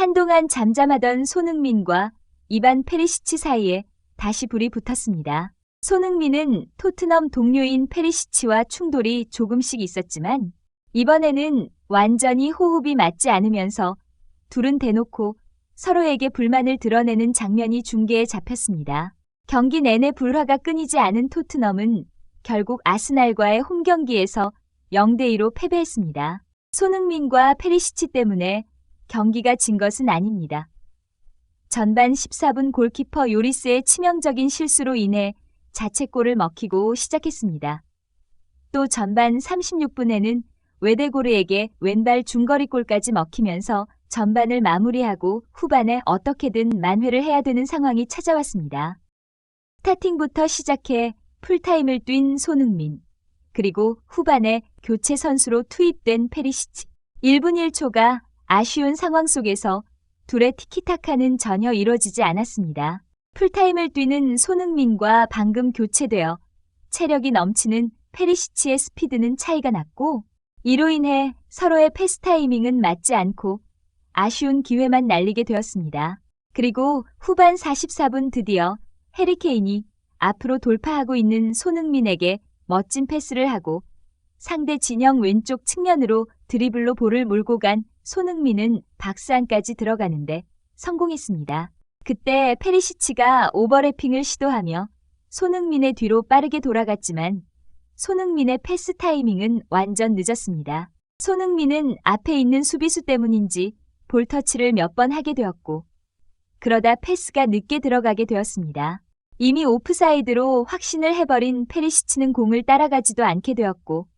한동안 잠잠하던 손흥민과 이반 페리시치 사이에 다시 불이 붙었습니다. 손흥민은 토트넘 동료인 페리시치와 충돌이 조금씩 있었지만 이번에는 완전히 호흡이 맞지 않으면서 둘은 대놓고 서로에게 불만을 드러내는 장면이 중계에 잡혔습니다. 경기 내내 불화가 끊이지 않은 토트넘은 결국 아스날과의 홈 경기에서 0대2로 패배했습니다. 손흥민과 페리시치 때문에 경기가 진 것은 아닙니다. 전반 14분 골키퍼 요리스의 치명적인 실수로 인해 자책골을 먹히고 시작했습니다. 또 전반 36분에는 웨데고르에게 왼발 중거리골까지 먹히면서 전반을 마무리하고 후반에 어떻게든 만회를 해야 되는 상황이 찾아왔습니다. 스타팅부터 시작해 풀타임을 뛴 손흥민, 그리고 후반에 교체 선수로 투입된 페리시치. 1분 1초가 아쉬운 상황 속에서 둘의 티키타카는 전혀 이뤄지지 않았습니다. 풀타임을 뛰는 손흥민과 방금 교체되어 체력이 넘치는 페리시치의 스피드는 차이가 났고 이로 인해 서로의 패스 타이밍은 맞지 않고 아쉬운 기회만 날리게 되었습니다. 그리고 후반 44분 드디어 해리케인이 앞으로 돌파하고 있는 손흥민에게 멋진 패스를 하고 상대 진영 왼쪽 측면으로 드리블로 볼을 몰고 간 손흥민은 박스안까지 들어가는데 성공했습니다. 그때 페리시치가 오버래핑을 시도하며 손흥민의 뒤로 빠르게 돌아갔지만 손흥민의 패스 타이밍은 완전 늦었습니다. 손흥민은 앞에 있는 수비수 때문인지 볼 터치를 몇 번 하게 되었고 그러다 패스가 늦게 들어가게 되었습니다. 이미 오프사이드로 확신을 해버린 페리시치는 공을 따라가지도 않게 되었고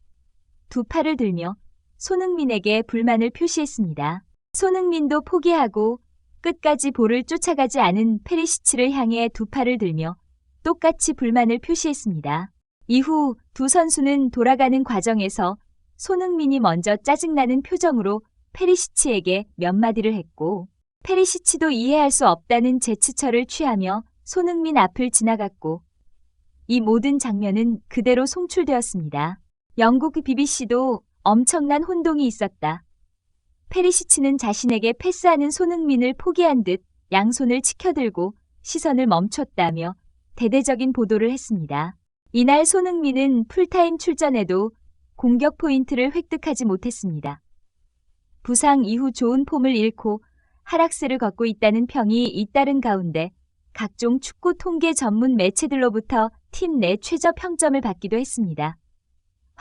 두 팔을 들며 손흥민에게 불만을 표시했습니다. 손흥민도 포기하고 끝까지 볼을 쫓아가지 않은 페리시치를 향해 두 팔을 들며 똑같이 불만을 표시했습니다. 이후 두 선수는 돌아가는 과정에서 손흥민이 먼저 짜증나는 표정으로 페리시치에게 몇 마디를 했고 페리시치도 이해할 수 없다는 제스처를 취하며 손흥민 앞을 지나갔고 이 모든 장면은 그대로 송출되었습니다. 영국 BBC도 엄청난 혼동이 있었다. 페리시치는 자신에게 패스하는 손흥민을 포기한 듯 양손을 치켜들고 시선을 멈췄다며 대대적인 보도를 했습니다. 이날 손흥민은 풀타임 출전에도 공격 포인트를 획득하지 못했습니다. 부상 이후 좋은 폼을 잃고 하락세를 걷고 있다는 평이 잇따른 가운데 각종 축구 통계 전문 매체들로부터 팀 내 최저 평점을 받기도 했습니다.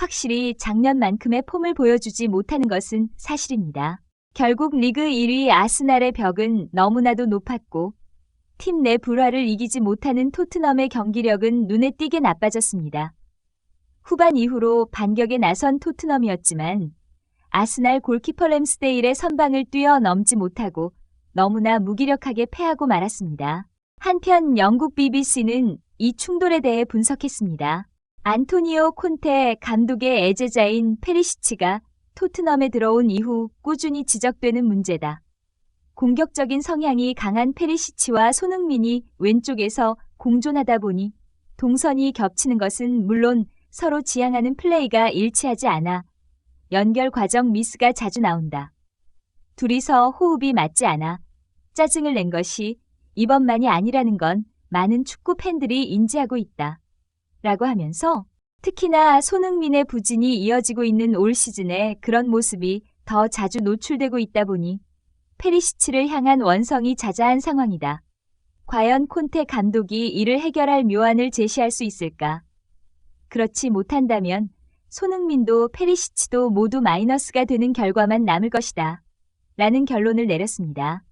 확실히 작년만큼의 폼을 보여주지 못하는 것은 사실입니다. 결국 리그 1위 아스날의 벽은 너무나도 높았고 팀 내 불화를 이기지 못하는 토트넘의 경기력은 눈에 띄게 나빠졌습니다. 후반 이후로 반격에 나선 토트넘이었지만 아스날 골키퍼 램스데일의 선방을 뛰어넘지 못하고 너무나 무기력하게 패하고 말았습니다. 한편 영국 BBC는 이 충돌에 대해 분석했습니다. 안토니오 콘테 감독의 애제자인 페리시치가 토트넘에 들어온 이후 꾸준히 지적되는 문제다. 공격적인 성향이 강한 페리시치와 손흥민이 왼쪽에서 공존하다 보니 동선이 겹치는 것은 물론 서로 지향하는 플레이가 일치하지 않아 연결 과정 미스가 자주 나온다. 둘이서 호흡이 맞지 않아 짜증을 낸 것이 이번만이 아니라는 건 많은 축구 팬들이 인지하고 있다. 라고 하면서 특히나 손흥민의 부진이 이어지고 있는 올 시즌에 그런 모습이 더 자주 노출되고 있다 보니 페리시치를 향한 원성이 자자한 상황이다. 과연 콘테 감독이 이를 해결할 묘안을 제시할 수 있을까? 그렇지 못한다면 손흥민도 페리시치도 모두 마이너스가 되는 결과만 남을 것이다. 라는 결론을 내렸습니다.